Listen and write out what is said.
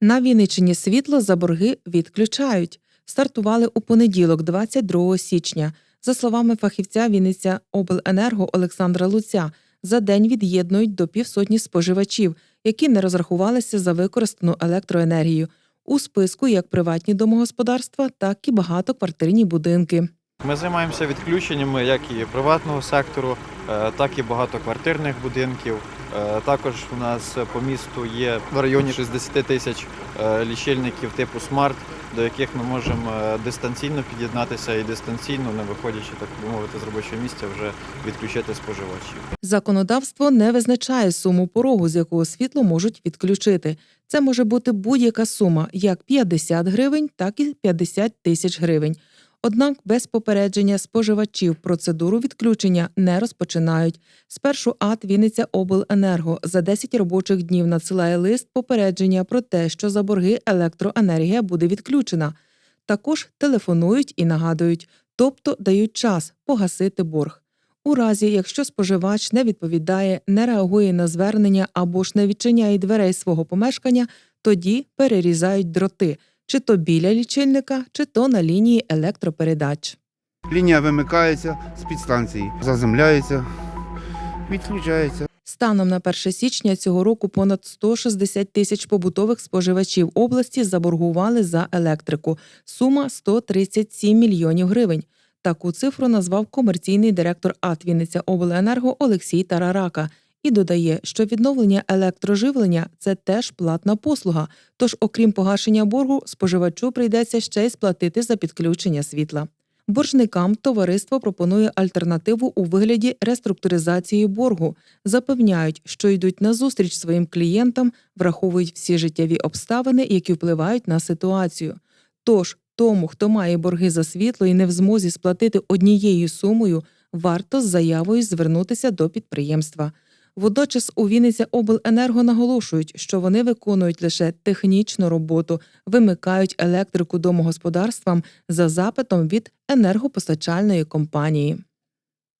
На Вінниччині світло за борги відключають. Стартували у понеділок, 22 січня. За словами фахівця Вінниця Обленерго Олександра Луця, за день від'єднують до півсотні споживачів, які не розрахувалися за використану електроенергію. У списку як приватні домогосподарства, так і багатоквартирні будинки. Ми займаємося відключеннями як і приватного сектору, е, так і багатоквартирних будинків. Е, Також у нас по місту є в районі 60 тисяч е, лічильників типу смарт, до яких ми можемо е, дистанційно під'єднатися і дистанційно, не виходячи так би мовити з робочого місця, вже відключити споживачів. Законодавство не визначає суму порогу, з якого світло можуть відключити. Це може бути будь-яка сума, як 50 гривень, так і 50 тисяч гривень. Однак без попередження споживачів процедуру відключення не розпочинають. Спершу АТ Вінниця Обленерго за 10 робочих днів надсилає лист попередження про те, що за борги електроенергія буде відключена. Також телефонують і нагадують, тобто дають час погасити борг. У разі, якщо споживач не відповідає, не реагує на звернення або ж не відчиняє дверей свого помешкання, тоді перерізають дроти, чи то біля лічильника, чи то на лінії електропередач. Лінія вимикається з підстанції, заземляється, відключається. Станом на 1 січня цього року понад 160 тисяч побутових споживачів області заборгували за електрику. Сума 137 мільйонів гривень. Таку цифру назвав комерційний директор АТ Вінниця Обленерго Олексій Тарарака і додає, що відновлення електроживлення це теж платна послуга. Тож, окрім погашення боргу, споживачу прийдеться ще й сплатити за підключення світла. Боржникам товариство пропонує альтернативу у вигляді реструктуризації боргу. Запевняють, що йдуть на зустріч своїм клієнтам, враховують всі життєві обставини, які впливають на ситуацію. Тож тому, хто має борги за світло і не в змозі сплатити однією сумою, варто з заявою звернутися до підприємства. Водночас у Вінниця Обленерго наголошують, що вони виконують лише технічну роботу, вимикають електрику домогосподарствам за запитом від енергопостачальної компанії.